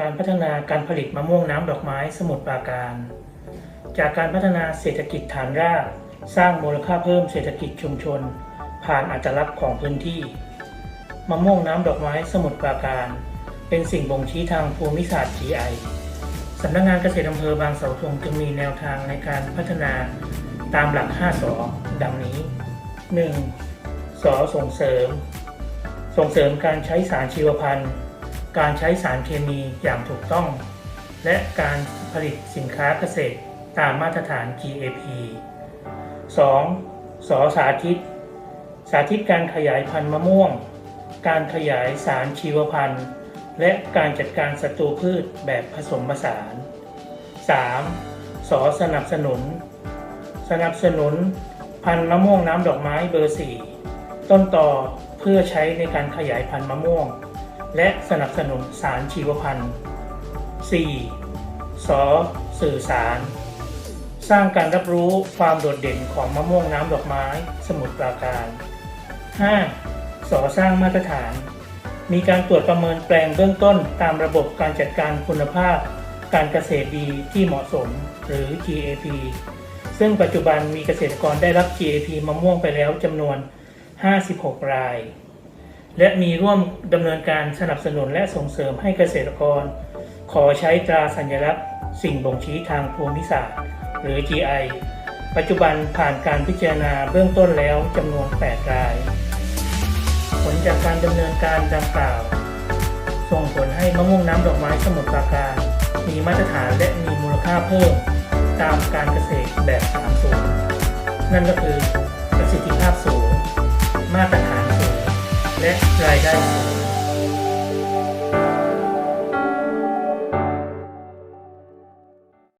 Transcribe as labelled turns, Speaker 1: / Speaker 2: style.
Speaker 1: การพัฒนาการผลิตมะม่วงน้ำดอกไม้สมุทรปราการ จากการพัฒนาเศรษฐกิจฐานราก สร้างมูลค่าเพิ่มเศรษฐกิจชุมชน ผ่านอัตลักษณ์ของพื้นที่ มะม่วงน้ำดอกไม้สมุทรปราการ เป็นสิ่งบ่งชี้ทางภูมิศาสตร์ GI สำนักงานเกษตรอำเภอบางเสาธงจึงมีแนวทางในการพัฒนาตามหลัก 5สอดังนี้ 1. สอส่งเสริม ส่งเสริมการใช้สารชีวพันธุ์ การใช้สารเคมีอย่างถูกต้อง และการผลิตสินค้าเกษตรตามมาตรฐาน GAP 2. สอสาธิต สาธิตการขยายพันธุ์มะม่วง การขยายสารชีวพันธุ์ และการจัดการศัตรูพืชแบบผสมผสาน 3. สอสนับสนุน สนับสนุน พันธุ์มะม่วงน้ำดอกไม้เบอร์ 4 ต้นต่อเพื่อใช้ในการขยายพันธุ์มะม่วง และสนับสนุนสารชีวพันธุ์ 4. สอสื่อสาร สร้างการรับรู้ความโดดเด่นของมะม่วงน้ำดอกไม้สมุทรปราการ 5. สอสร้างมาตรฐาน มีการตรวจประเมินแปลงเบื้องต้นตามระบบการจัดการคุณภาพ การเกษตรดีที่เหมาะสมหรือ GAP ซึ่งปัจจุบันมีเกษตรกรได้รับ GAP มะม่วงไปแล้วจำนวน 56 ราย และมีร่วมดำเนินการสนับสนุนและส่งเสริมให้เกษตรกร ขอใช้ตราสัญลักษณ์ สิ่งบ่งชี้ทางภูมิศาสตร์ หรือ GI ปัจจุบันผ่านการพิจารณาเบื้องต้นแล้วจำนวน 8 ราย ผลจากการดำเนินการดังกล่าว ส่งผลให้มะม่วงน้ำดอกไม้สมุทรปราการ มีมาตรฐานและมีมูลค่าเพิ่ม ตามการเกษตรแบบ3สูงนั่นก็คือ ประสิทธิภ